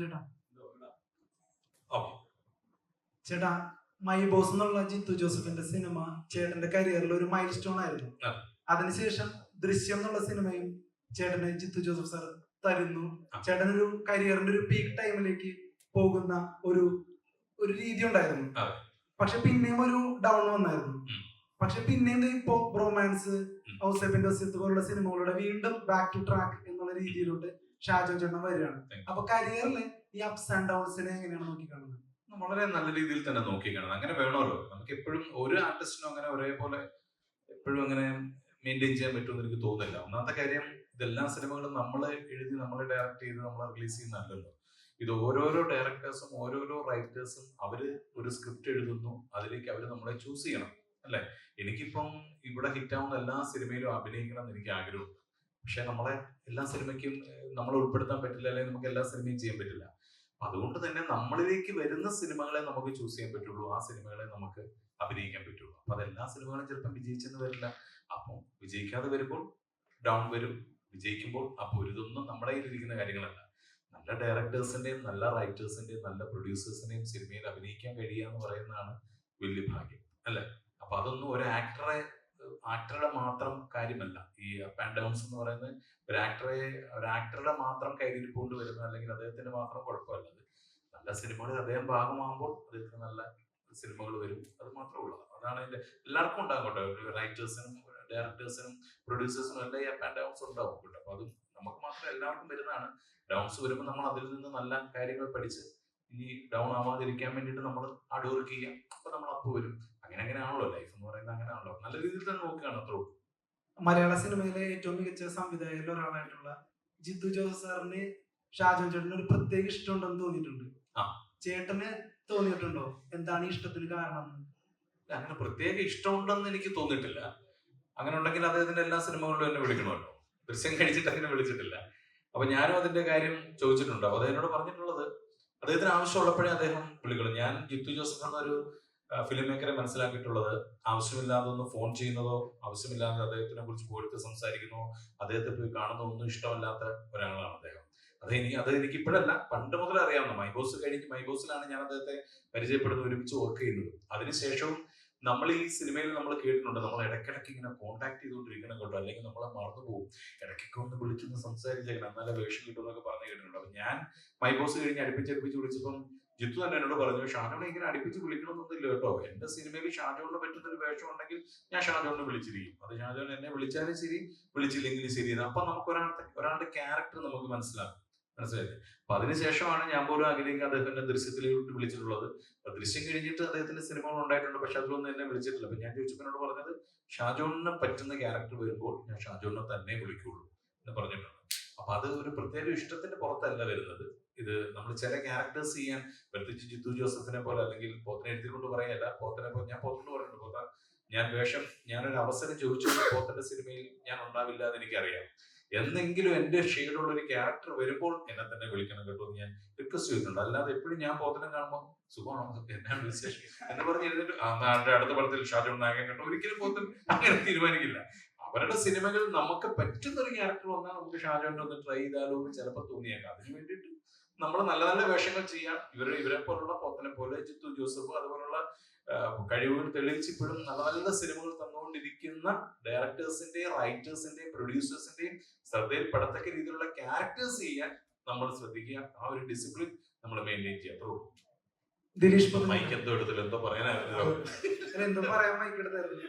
ചേട്ടാ ഓക്കെ. ചേട്ടാ my boss എന്നുള്ള ജിത്തു ജോസഫിന്റെ സിനിമ ചേട്ടന്റെ കരിയറിൽ ഒരു മൈൽ സ്റ്റോൺ ആയിരുന്നു. അതിനുശേഷം ദൃശ്യം എന്നുള്ള സിനിമയും ചേട്ടന് ജിത്തു ജോസഫ് സാർ തരുന്നു. ചേട്ടനൊരു കരിയറിന്റെ ഒരു പീക്ക് ടൈമിലേക്ക് പോകുന്ന ഒരു ഒരു രീതി ഉണ്ടായിരുന്നു. പക്ഷെ പിന്നെയും ഒരു ഡൗൺ വന്നായിരുന്നു. പക്ഷെ പിന്നെയും ഇപ്പൊ ഇപ്പോ റൊമാൻസ് ഹൗസ് പോലുള്ള സിനിമകളുടെ വീണ്ടും ബാക്ക് ടു ട്രാക്ക് എന്നുള്ള രീതിയിലോട്ട് ഷാജോൻ ചേട്ടൻ വരികയാണ്. അപ്പൊ കരിയറിൽ ഈ അപ്സ് ആൻഡ് ഡൗൺസിനെ എങ്ങനെയാണ് നോക്കിക്കാണുന്നത്? വളരെ നല്ല രീതിയിൽ തന്നെ നോക്കിക്കാണും അങ്ങനെ വേണമല്ലോ നമുക്ക് എപ്പോഴും ഒരു ആർട്ടിസ്റ്റിനും അങ്ങനെ ഒരേപോലെ എപ്പോഴും അങ്ങനെ മെയിന്റെയിൻ ചെയ്യാൻ പറ്റുമെന്ന് എനിക്ക് തോന്നുന്നില്ല. ഒന്നാമത്തെ കാര്യം ഇതെല്ലാ സിനിമകളും നമ്മൾ എഴുതി നമ്മൾ ഡയറക്ട് ചെയ്ത് നമ്മൾ റിലീസ് ചെയ്യുന്നതല്ലല്ലോ. ഇത് ഓരോരോ ഡയറക്ടേഴ്സും ഓരോരോ റൈറ്റേഴ്സും അവർ ഒരു സ്ക്രിപ്റ്റ് എഴുതുന്നു. അതിലേക്ക് അവർ നമ്മളെ ചൂസ് ചെയ്യണം. അല്ലെ? എനിക്കിപ്പം ഇവിടെ ഹിറ്റ് ആവുന്ന എല്ലാ സിനിമയിലും അഭിനയിക്കണം എന്ന് എനിക്ക് ആഗ്രഹമുണ്ട്. പക്ഷെ നമ്മളെ എല്ലാ സിനിമയ്ക്കും നമ്മൾ ഉൾപ്പെടുത്താൻ പറ്റില്ല അല്ലെങ്കിൽ നമുക്ക് എല്ലാ സിനിമയും ചെയ്യാൻ പറ്റില്ല. അതുകൊണ്ട് തന്നെ നമ്മളിലേക്ക് വരുന്ന സിനിമകളെ നമുക്ക് ചൂസ് ചെയ്യാൻ പറ്റുള്ളൂ ആ സിനിമകളെ നമുക്ക് അഭിനയിക്കാൻ പറ്റുള്ളൂ. അപ്പൊ അതെല്ലാ സിനിമകളും ചിലപ്പോൾ വിജയിച്ചെന്ന് വരില്ല. അപ്പം വിജയിക്കാതെ വരുമ്പോൾ ഡൗൺ വരും. വിജയിക്കുമ്പോൾ അപ്പോൾ ഇതൊന്നും നമ്മുടെ കയ്യിലിരിക്കുന്ന കാര്യങ്ങളല്ല. നല്ല ഡയറക്ടേഴ്സിന്റെയും നല്ല റൈറ്റേഴ്സിന്റെയും നല്ല പ്രൊഡ്യൂസേഴ്സിന്റെയും സിനിമയിൽ അഭിനയിക്കാൻ കഴിയുക എന്ന് പറയുന്നതാണ് വലിയ ഭാഗ്യം അല്ലെ? അപ്പൊ അതൊന്നും ഒരു ആക്ടറെ ആക്ടറുടെ മാത്രം കാര്യമല്ല. ഈ അപ്പ് ആൻഡ് ഡൗൺസ് എന്ന് പറയുന്നത് ഒരു ആക്ടറെ ഒരു ആക്ടറുടെ മാത്രം കയ്യിലിരിപ്പുകൊണ്ട് വരുന്ന അല്ലെങ്കിൽ അദ്ദേഹത്തിന്റെ മാത്രം കുഴപ്പമല്ല. നല്ല സിനിമകളിൽ അദ്ദേഹം ഭാഗമാകുമ്പോൾ അദ്ദേഹത്തിന് നല്ല സിനിമകൾ വരും. അത് മാത്രമേ ഉള്ളൂ. അതാണ് അതിന്റെ എല്ലാവർക്കും ഉണ്ടാകും കേട്ടോ റൈറ്റേഴ്സിനും ഡയറക്ടേഴ്സിനും പ്രൊഡ്യൂസേഴ്സിനും എല്ലാം ഈ അപ്പ് ആൻഡ് ഡൗൺസ് ഉണ്ടാവും കേട്ടോ. അപ്പൊ അതും നമുക്ക് മാത്രം എല്ലാവർക്കും വരുന്നതാണ്. ഡൗൺസ് വരുമ്പോൾ നമ്മൾ അതിൽ നിന്ന് നല്ല കാര്യങ്ങൾ പഠിച്ച് ഇനി ഡൗൺ ആവാതിരിക്കാൻ വേണ്ടിയിട്ട് നമ്മൾ ഹാർഡ് വർക്ക് ചെയ്യാം അപ്പൊ നമ്മൾ അപ്പ് വരും. അങ്ങനെ അങ്ങനെയാണല്ലോ ലൈഫ് നല്ല രീതിയിൽ തന്നെ നോക്കുകയാണ് അത്രേ ഉള്ളൂ. മലയാള സിനിമയിലെ ഏറ്റവും മികച്ച സംവിധായകരിൽ ഒരാളായിട്ടുള്ള ജിത്തു ജോസഫ് സാറിന് ഷാജു ചേട്ടന് ഒരു പ്രത്യേക ഇഷ്ടമുണ്ടെന്ന് തോന്നിയിട്ടുണ്ട്. ആ. ചേട്ടന് തോന്നിയിട്ടുണ്ടോ? എന്താണ് ഈ ഇഷ്ടത്തിന് കാരണം? അങ്ങനെ പ്രത്യേക ഇഷ്ടമുണ്ടെന്ന് എനിക്ക് തോന്നിയിട്ടില്ല. അങ്ങനെ ഉണ്ടെങ്കിൽ അദ്ദേഹത്തിന്റെ എല്ലാ സിനിമകളിലും എന്നെ വിളിക്കണമല്ലോ. ദൃശ്യം കഴിച്ചിട്ട് അങ്ങനെ വിളിച്ചിട്ടില്ല. അപ്പൊ ഞാനും അതിന്റെ കാര്യം ചോദിച്ചിട്ടുണ്ട്. അപ്പൊ അദ്ദേഹം പറഞ്ഞിട്ടുള്ളത് അദ്ദേഹത്തിന് ആവശ്യമുള്ളപ്പോഴേ അദ്ദേഹം വിളിക്കുള്ളൂ. ഞാൻ ജിത്തു ജോസഫ് എന്നൊരു ഫിലിം മേക്കറെ മനസ്സിലാക്കിയിട്ടുള്ളത് ആവശ്യമില്ലാതെ ഒന്ന് ഫോൺ ചെയ്യുന്നതോ ആവശ്യമില്ലാതെ അദ്ദേഹത്തിനെ കുറിച്ച് പോയിട്ട് സംസാരിക്കുന്നതോ അദ്ദേഹത്തെ പോയി കാണുന്നതോ ഒന്നും ഇഷ്ടമല്ലാത്ത ഒരാളാണ് അദ്ദേഹം. അത് എനിക്ക് അത് എനിക്ക് ഇപ്പോഴല്ല പണ്ട് മുതൽ അറിയാവുന്ന മൈബോസ് കഴിഞ്ഞ് മൈബോസിലാണ് ഞാൻ അദ്ദേഹത്തെ പരിചയപ്പെടുന്ന ഒരുമിച്ച് വർക്ക് ചെയ്യുന്നത്. അതിനുശേഷവും നമ്മൾ ഈ സിനിമയിൽ നമ്മൾ കേട്ടിട്ടുണ്ട്. നമ്മൾ ഇടയ്ക്കിടയ്ക്ക് ഇങ്ങനെ കോൺടാക്ട് ചെയ്തുകൊണ്ടിരിക്കണം കേട്ടോ. അല്ലെങ്കിൽ നമ്മളെ മറന്നു പോകും. ഇടയ്ക്കൊക്കെ ഒന്ന് വിളിച്ചൊന്ന് സംസാരിച്ചേക്കണം. എന്നാലേ വേഷം കിട്ടും എന്നൊക്കെ പറഞ്ഞു കേട്ടിട്ടുണ്ട്. അപ്പൊ ഞാൻ മൈ ബോസ് കഴിഞ്ഞ് അടുപ്പിച്ച് അടുപ്പിച്ച് വിളിച്ചപ്പം ജിത്തു തന്നെ എന്നോട് പറഞ്ഞു ഷാജോനെ ഇങ്ങനെ അടുപ്പിച്ച് വിളിക്കണമെന്നൊന്നുമില്ല കേട്ടോ. എന്റെ സിനിമയിൽ ഷാജോണിന് പറ്റുന്ന ഒരു വേഷം ഉണ്ടെങ്കിൽ ഞാൻ ഷാജോണിനെ വിളിച്ചിരിക്കും. അത് ഷാജോൻ എന്നെ വിളിച്ചാലും ശരി വിളിച്ചില്ലെങ്കിലും ശരി. അപ്പൊ നമുക്ക് ഒരാളുടെ ഒരാളുടെ ക്യാരക്ടർ നമുക്ക് മനസ്സിലാക്കും മനസ്സിലായില്ലേ അപ്പൊ അതിനുശേഷമാണ് ഞാൻ പോലും അഖിലേക്ക് അദ്ദേഹത്തിന്റെ ദൃശ്യത്തിലേക്ക് വിളിച്ചിട്ടുള്ളത്. ദൃശ്യം കഴിഞ്ഞിട്ട് അദ്ദേഹത്തിന്റെ സിനിമകൾ ഉണ്ടായിട്ടുണ്ട് പക്ഷെ അതിലൊന്നും എന്നെ വിളിച്ചിട്ടില്ല. അപ്പൊ ഞാൻ ചോദിച്ചപ്പോനോട് പറഞ്ഞത് ഷാജോണിന് പറ്റുന്ന ക്യാരക്ടർ വരുമ്പോൾ ഞാൻ ഷാജോണിനെ തന്നെ വിളിക്കുള്ളൂ എന്ന് പറഞ്ഞിട്ടുണ്ട്. അപ്പൊ അത് ഒരു പ്രത്യേക ഇഷ്ടത്തിന്റെ പുറത്തല്ല വരുന്നത്. ഇത് നമ്മൾ ചില ക്യാരക്ടേഴ്സ് ചെയ്യാൻ പ്രത്യേകിച്ച് ജിത്തു ജോസഫിനെ പോലെ അല്ലെങ്കിൽ പോത്തിനെ എഴുതിക്കൊണ്ട് പറയല്ല. പോത്തനെ ഞാൻ പോത്തിനോട് പറയുന്നുണ്ട് പോത്ത ഞാൻ വേഷം ഞാനൊരു അവസരം ചോദിച്ചു പോത്തന്റെ സിനിമയിൽ ഞാൻ ഉണ്ടാവില്ല എന്ന് എനിക്കറിയാം. എന്നെങ്കിലും എന്റെ ഷെയ്ഡുള്ള ഒരു ക്യാരക്ടർ വരുമ്പോൾ എന്നെ തന്നെ വിളിക്കണം കേട്ടോ ഞാൻ റിക്വസ്റ്റ് ചെയ്തിട്ടുണ്ട്. അല്ലാതെ എപ്പോഴും ഞാൻ പോത്തനം കാണുമ്പോൾ സുഖമാണോ എന്നാണ് വിശേഷം. എന്ന് പറഞ്ഞ് ഇരുന്നിട്ട് അടുത്ത പടത്തിൽ ഷാജോൺ നായകൻ കേട്ടോ ഒരിക്കലും പോത്തൻ അങ്ങനെ തീരുമാനിക്കില്ല. അവരുടെ സിനിമകൾ നമുക്ക് പറ്റുന്ന ഒരു ക്യാരക്ടർ വന്നാൽ നമുക്ക് ഷാജോന്റെ ഒന്ന് ട്രൈ ചെയ്താലോ എന്ന് ചിലപ്പോൾ തോന്നിയേക്കാം. അതിന് വേണ്ടിയിട്ട് നമ്മൾ നല്ല നല്ല വേഷങ്ങൾ ചെയ്യാം. ഇവരെ ഇവരെ പോലുള്ള പോത്തനെ പോലെ ജിത്തു ജോസഫ് അതുപോലുള്ള കഴിവുകൾ തെളിയിച്ച് ഇപ്പോഴും നല്ല നല്ല സിനിമകൾ തന്നുകൊണ്ടിരിക്കുന്ന ഡയറക്ടേഴ്സിന്റെയും റൈറ്റേഴ്സിന്റെയും പ്രൊഡ്യൂസേഴ്സിന്റെയും ശ്രദ്ധയിൽപ്പെടത്തക്ക രീതിയിലുള്ള ക്യാരക്ടേഴ്സ് ചെയ്യാൻ നമ്മൾ ശ്രദ്ധിക്കുക. ആ ഒരു ഡിസിപ്ലിൻ നമ്മൾ മെയിന്റെയിൻ ചെയ്യാം അത്രേ. ദിലീഷ് മൈക്ക് എന്തോ എടുത്തില്ല. എന്തോ പറയാനായിരുന്നു. എന്തോ പറയാൻ മൈക്ക് എടുത്തായിരുന്നു.